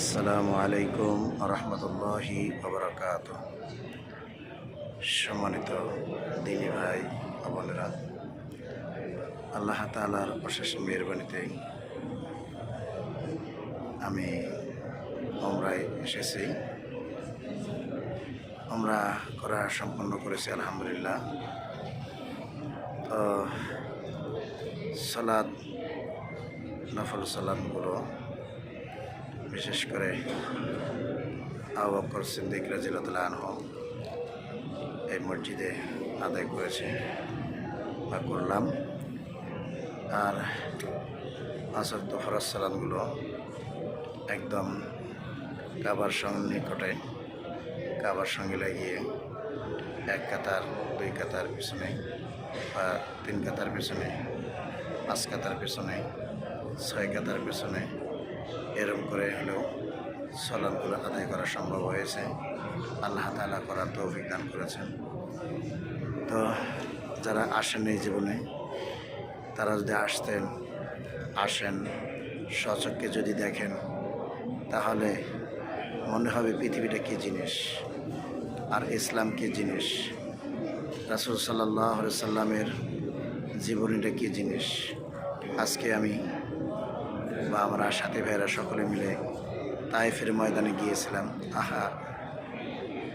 আসসালামু আলাইকুম রহমতুল্লাহি আবরকাত সম্মানিত দিনী ভাই বোনেরা, আল্লাহ তালার অশেষ মেহরবানিতে আমি আমরায় এসেছি। আমরা করা সম্পন্ন করেছি, আলহামদুলিল্লাহ। তো সালাদ নফল সালাদগুলো বিশেষ করে আবু বকর সিদ্দিক রাজিল্লাহ আনহ এই মসজিদে আদায় করেছে বা করলাম। আর আসর তো ফরাজ সালাদগুলো একদম কাবার সঙ্গে নিকটে, কাবার সঙ্গে লাগিয়ে এক কাতার, দুই কাতার পিছনে বা তিন কাতার পিছনে, পাঁচ কাতার পিছনে, ছয় কাতার পিছনে এরম করে হলেও সলাদগুলো আদায় করা সম্ভব হয়েছে। আল্লাহ তালা করার তৌফিক দান করেছেন। তো যারা আসেন এই জীবনে, তারা যদি আসতেন, আসেন সচককে যদি দেখেন, তাহলে মনে হবে পৃথিবীটা কী জিনিস, আর ইসলাম কী জিনিস, রাসুল সাল্লাহ সাল্লামের জীবনীটা কী জিনিস। আজকে আমি বা আমরা সাথে ভাইরা সকলে মিলে তাইফের ময়দানে গিয়েছিলাম। আহা,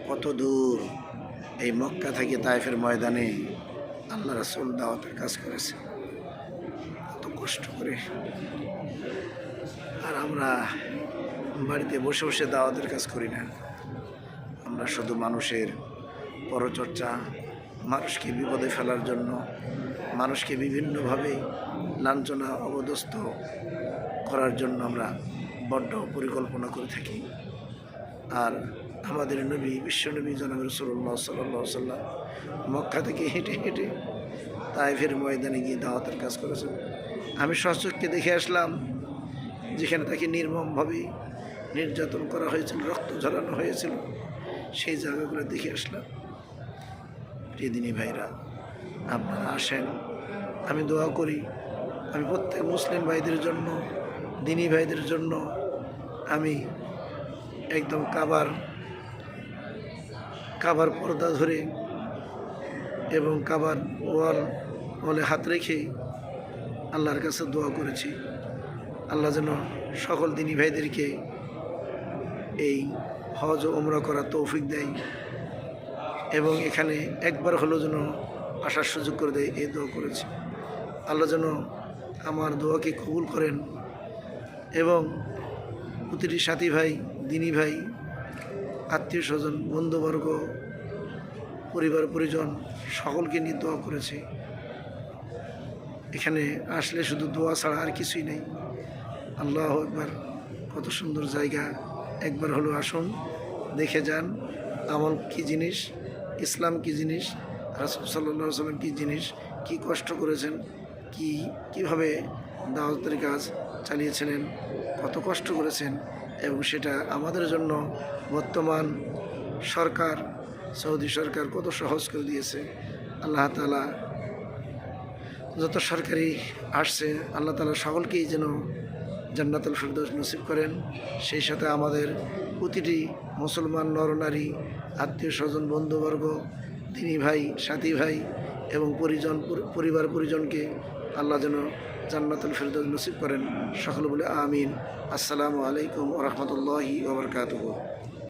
কত দূর। এই মক্কা থেকে তাইফের ময়দানে আল্লাহ রাসুল দাওয়াতের কাজ করেছে। কত কষ্ট করে। আর আমরা বাড়িতে বসে বসে দাওয়াতের কাজ করি না। আমরা শুধু মানুষের পরচর্চা, মানুষকে বিপদে ফেলার জন্য, মানুষকে বিভিন্নভাবে লাঞ্ছনা অবদস্ত করার জন্য আমরা বড্ড পরিকল্পনা করে থাকি। আর আমাদের নবী বিশ্বনবী জনাব রসুল্লাহ সাল্লাহ সাল্লাম মক্কা থেকে হেঁটে হেঁটে তাইফের ময়দানে গিয়ে দাওয়াতের কাজ করেছেন। আমি সচককে দেখে আসলাম, যেখানে তাকে নির্মমভাবে নির্যাতন করা হয়েছিল, রক্ত ঝরানো হয়েছিল, সেই জায়গাগুলো দেখে আসলাম। প্রিয়দিনী ভাইরা, আপনারা আসেন, আমি দোয়া করি। আমি প্রত্যেক মুসলিম ভাইদের জন্য দিনী ভাইদের জন্য আমি একদম কাবার কাবার পর্দা ধরে এবং কাবার ওয়াল, ওয়ালে হাত রেখে আল্লাহর কাছে দোয়া করেছি। আল্লাহ যেন সকল দিনী ভাইদেরকে এই হজ ওমরা করার তৌফিক দেয় এবং এখানে একবার হলো যেন আসার সুযোগ করে দেয়, এই দোয়া করেছি। আল্লাহ যেন আমার দোয়াকে কবুল করেন। এবং প্রতিটি সাথী ভাই, দিনী ভাই, আত্মীয় স্বজন, বন্ধুবর্গ, পরিবার, পরিজন সকলকে নিয়ে দোয়া করেছে। এখানে আসলে শুধু দোয়া ছাড়া আর কিছুই নেই। আল্লাহ একবার কত সুন্দর জায়গা। একবার হলো আসুন, দেখে যান আমল কি জিনিস, ইসলাম কি জিনিস, রাসুল সাল্লা সাল্লাম কী জিনিস, কি কষ্ট করেছেন কি, কীভাবে দাওয়াতের কাজ চালিয়েছিলেন, কত কষ্ট করেছেন এবং সেটা আমাদের জন্য বর্তমান সরকার, সৌদি সরকার কত সহজ করে দিয়েছে। আল্লাহ তালা যত সরকারি আসছে, আল্লাহ তালা সকলকেই যেন জান্নাতুল ফেরদৌস নসিব করেন। সেই সাথে আমাদের প্রতিটি মুসলমান, নরনারী আত্মীয় স্বজন বন্ধুবর্গ তিনি ভাই, সাথী ভাই এবং পরিজন পরিবার পরিজনকে আল্লাহ যেন জান্নাতুল ফেরদৌস নসিব করেন সকল বলে আমিন। আসসালামু আলাইকুম রহমতুল্লাহি ওবরকাতহ